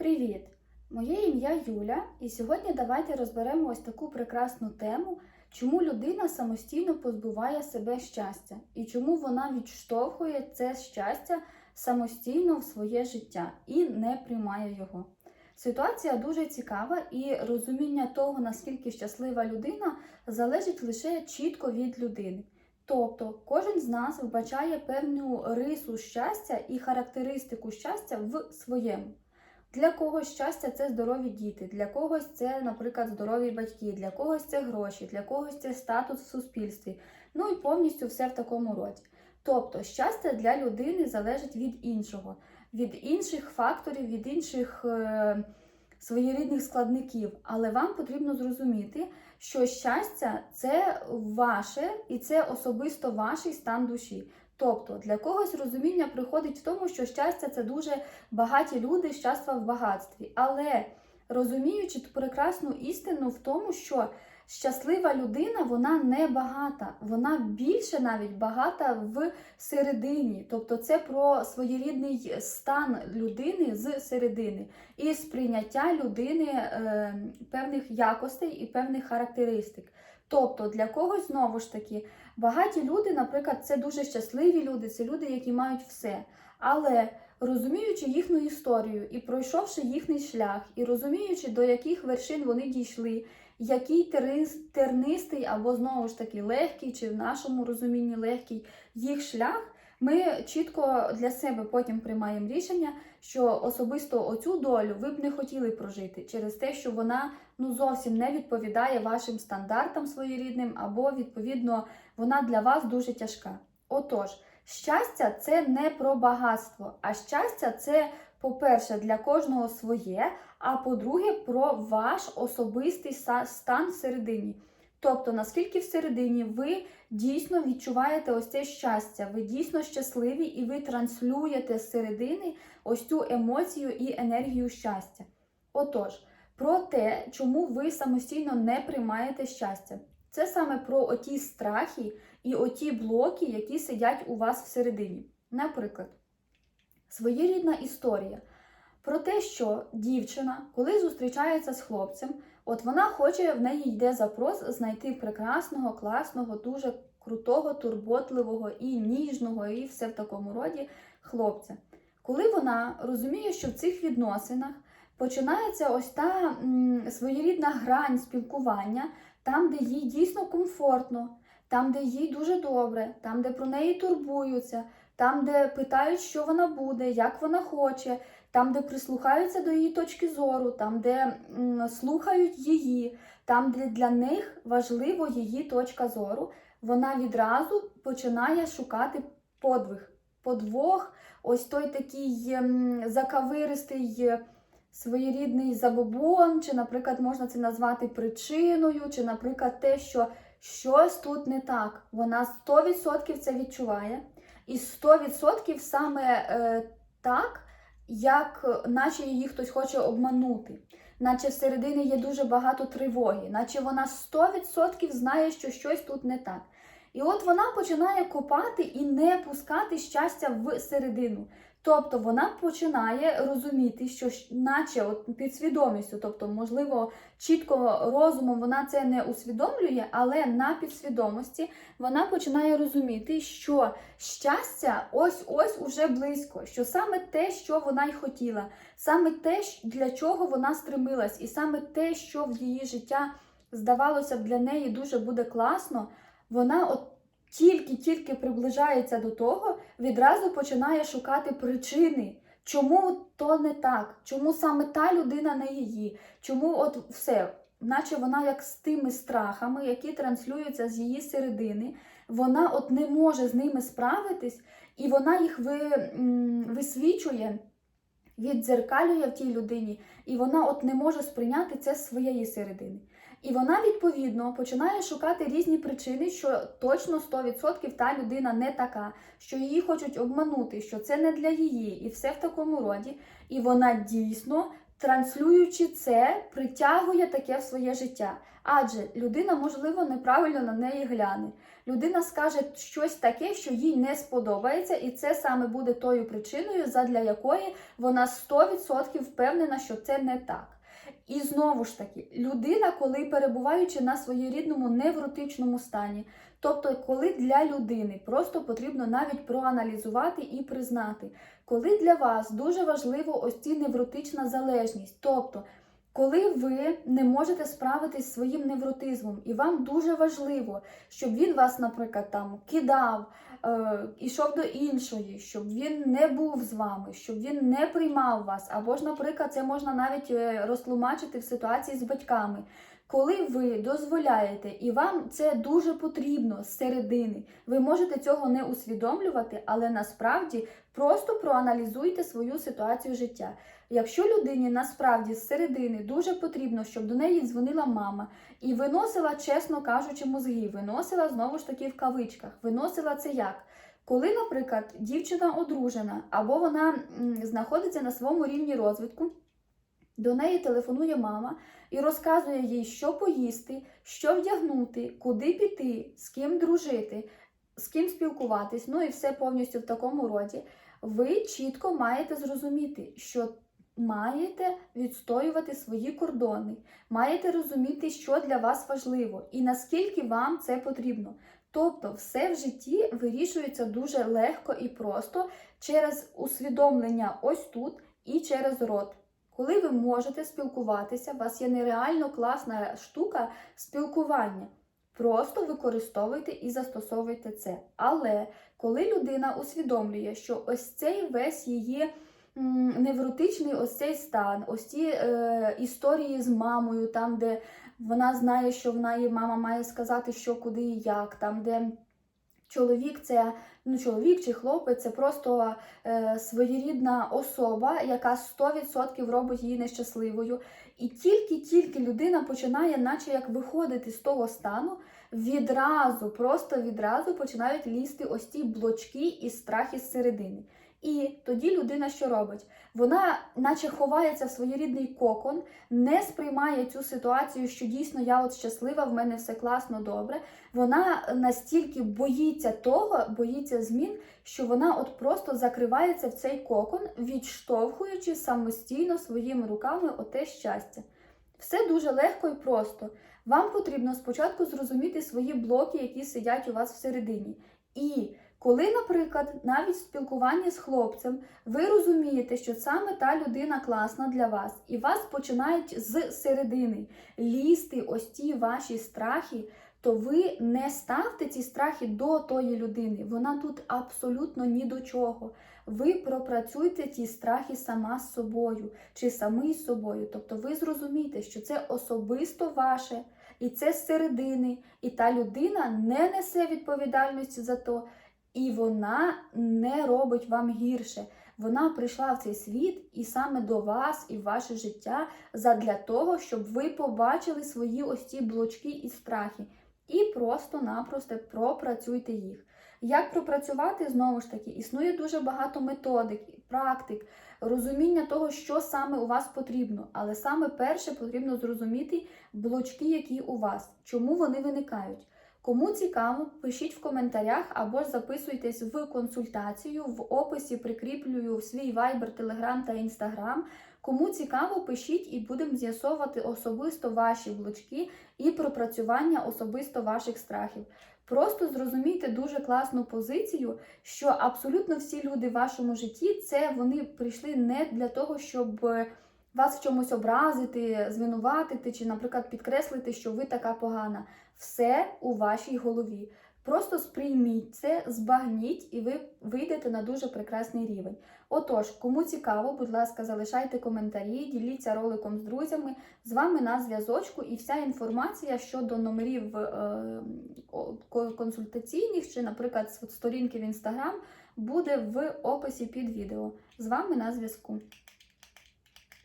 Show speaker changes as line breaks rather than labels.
Привіт! Моє ім'я Юля, і сьогодні давайте розберемо ось таку прекрасну тему, чому людина самостійно позбуває себе щастя і чому вона відштовхує це щастя самостійно в своє життя і не приймає його. Ситуація дуже цікава, і розуміння того, наскільки щаслива людина, залежить лише чітко від людини. Тобто кожен з нас вбачає певну рису щастя і характеристику щастя в своєму. Для когось щастя це здорові діти, для когось це, наприклад, здорові батьки, для когось це гроші, для когось це статус в суспільстві. Ну і повністю все в такому роді. Тобто, щастя для людини залежить від іншого, від інших факторів, від інших е, своєрідних складників. Але вам потрібно зрозуміти, що щастя це ваше і це особисто ваш стан душі. Тобто для когось розуміння приходить в тому, що щастя це дуже багаті люди, щастя в багатстві. Але розуміючи ту прекрасну істину в тому, що щаслива людина вона не багата, вона більше навіть багата в середині. Тобто це про своєрідний стан людини з середини і сприйняття людини е, певних якостей і певних характеристик. Тобто для когось знову ж таки багаті люди, наприклад, це дуже щасливі люди, це люди, які мають все. Але розуміючи їхню історію і пройшовши їхній шлях, і розуміючи, до яких вершин вони дійшли, який тернистий або знову ж таки легкий, чи в нашому розумінні легкий їх шлях, ми чітко для себе потім приймаємо рішення, що особисто оцю долю ви б не хотіли прожити через те, що вона ну зовсім не відповідає вашим стандартам своєрідним, або відповідно вона для вас дуже тяжка. Отож, щастя це не про багатство, а щастя це, по-перше, для кожного своє, а по-друге, про ваш особистий стан всередині. Тобто, наскільки всередині ви дійсно відчуваєте ось це щастя, ви дійсно щасливі і ви транслюєте з середини ось цю емоцію і енергію щастя. Отож, про те, чому ви самостійно не приймаєте щастя. Це саме про оті страхи і оті блоки, які сидять у вас всередині. Наприклад, своєрідна історія про те, що дівчина, коли зустрічається з хлопцем, от вона хоче, в неї йде запрос знайти прекрасного, класного, дуже крутого, турботливого і ніжного, і все в такому роді хлопця. Коли вона розуміє, що в цих відносинах починається ось та м, своєрідна грань спілкування, там, де їй дійсно комфортно, там, де їй дуже добре, там, де про неї турбуються, там, де питають, що вона буде, як вона хоче, там, де прислухаються до її точки зору, там, де м, слухають її, там, де для них важливо її точка зору, вона відразу починає шукати подвиг, подвох, ось той такий ем, закавиристий. е, Своєрідний забобон, чи, наприклад, можна це назвати причиною, чи, наприклад, те, що щось тут не так. Вона 100% це відчуває, і 100% саме е, так, як наче її хтось хоче обманути, наче всередині є дуже багато тривоги, наче вона 100% знає, що щось тут не так. І от вона починає копати і не пускати щастя в середину. Тобто вона починає розуміти, що наче от підсвідомістю, тобто, можливо, чітко розумом вона це не усвідомлює, але на підсвідомості вона починає розуміти, що щастя ось-ось уже близько, що саме те, що вона й хотіла, саме те, для чого вона стремилась, і саме те, що в її життя здавалося для неї дуже буде класно, вона от тільки-тільки приближається до того, відразу починає шукати причини, чому то не так, чому саме та людина не її, чому от все, наче вона як з тими страхами, які транслюються з її середини, вона от не може з ними справитись, і вона їх ви, висвічує. Віддзеркалює в тій людині, і вона от не може сприйняти це з своєї середини. І вона відповідно починає шукати різні причини, що точно 100% та людина не така, що її хочуть обманути, що це не для її, і все в такому роді. І вона дійсно транслюючи це, притягує таке в своє життя. Адже людина, можливо, неправильно на неї гляне. Людина скаже щось таке, що їй не сподобається, і це саме буде тою причиною, задля якої вона 100% впевнена, що це не так. І знову ж таки, людина, коли перебуваючи на своєрідному невротичному стані, тобто, коли для людини просто потрібно навіть проаналізувати і признати, коли для вас дуже важливо ось ці невротична залежність, тобто, коли ви не можете справитись зі своїм невротизмом, і вам дуже важливо, щоб він вас, наприклад, там кидав, е, ішов до іншої, щоб він не був з вами, щоб він не приймав вас, або ж, наприклад, це можна навіть е, розтлумачити в ситуації з батьками. Коли ви дозволяєте, і вам це дуже потрібно з середини, ви можете цього не усвідомлювати, але насправді просто проаналізуйте свою ситуацію життя. Якщо людині насправді з середини дуже потрібно, щоб до неї дзвонила мама і виносила, чесно кажучи, мозги, виносила знову ж таки в кавичках, виносила це як? Коли, наприклад, дівчина одружена або вона знаходиться на своєму рівні розвитку, до неї телефонує мама і розказує їй, що поїсти, що вдягнути, куди піти, з ким дружити, з ким спілкуватись, ну і все повністю в такому роді. Ви чітко маєте зрозуміти, що маєте відстоювати свої кордони, маєте розуміти, що для вас важливо і наскільки вам це потрібно. Тобто, все в житті вирішується дуже легко і просто через усвідомлення ось тут і через рот. Коли ви можете спілкуватися, у вас є нереально класна штука спілкування. Просто використовуйте і застосовуйте це. Але коли людина усвідомлює, що ось цей весь її невротичний ось цей стан, ось ці е, історії з мамою, там, де вона знає, що в неї мама має сказати, що куди і як, там, де чоловік це ну, чоловік чи хлопець, це просто е, своєрідна особа, яка 100% робить її нещасливою. І тільки-тільки людина починає, наче як виходити з того стану, відразу, просто відразу починають лізти ось ті блочки і страхи з середини. І тоді людина що робить? Вона, наче ховається в своєрідний кокон, не сприймає цю ситуацію, що дійсно я от щаслива, в мене все класно, добре. Вона настільки боїться того, боїться змін, що вона от просто закривається в цей кокон, відштовхуючи самостійно своїми руками оте щастя. Все дуже легко і просто. Вам потрібно спочатку зрозуміти свої блоки, які сидять у вас всередині. І коли, наприклад, навіть в спілкуванні з хлопцем ви розумієте, що саме та людина класна для вас, і вас починають з середини лізти ось ті ваші страхи, то ви не ставте ці страхи до тої людини. Вона тут абсолютно ні до чого. Ви пропрацюйте ті страхи сама з собою чи самий з собою. Тобто ви зрозумієте, що це особисто ваше, і це з середини, і та людина не несе відповідальності за то. І вона не робить вам гірше. Вона прийшла в цей світ і саме до вас і в ваше життя задля того, щоб ви побачили свої ось ці блочки і страхи. І просто-напросто пропрацюйте їх. Як пропрацювати, знову ж таки, існує дуже багато методик, практик, розуміння того, що саме у вас потрібно. Але саме перше потрібно зрозуміти блочки, які у вас, чому вони виникають. Кому цікаво, пишіть в коментарях або ж записуйтесь в консультацію. В описі прикріплюю свій Viber, Telegram та Instagram. Кому цікаво, пишіть і будемо з'ясовувати особисто ваші блочки і пропрацювання особисто ваших страхів. Просто зрозумійте дуже класну позицію, що абсолютно всі люди в вашому житті це вони прийшли не для того, щоб вас в чомусь образити, звинуватити чи, наприклад, підкреслити, що ви така погана. Все у вашій голові. Просто сприйміть це, збагніть, і ви вийдете на дуже прекрасний рівень. Отож, кому цікаво, будь ласка, залишайте коментарі, діліться роликом з друзями. З вами на зв'язочку, і вся інформація щодо номерів е, консультаційних чи, наприклад, сторінки в інстаграм буде в описі під відео. З вами на зв'язку.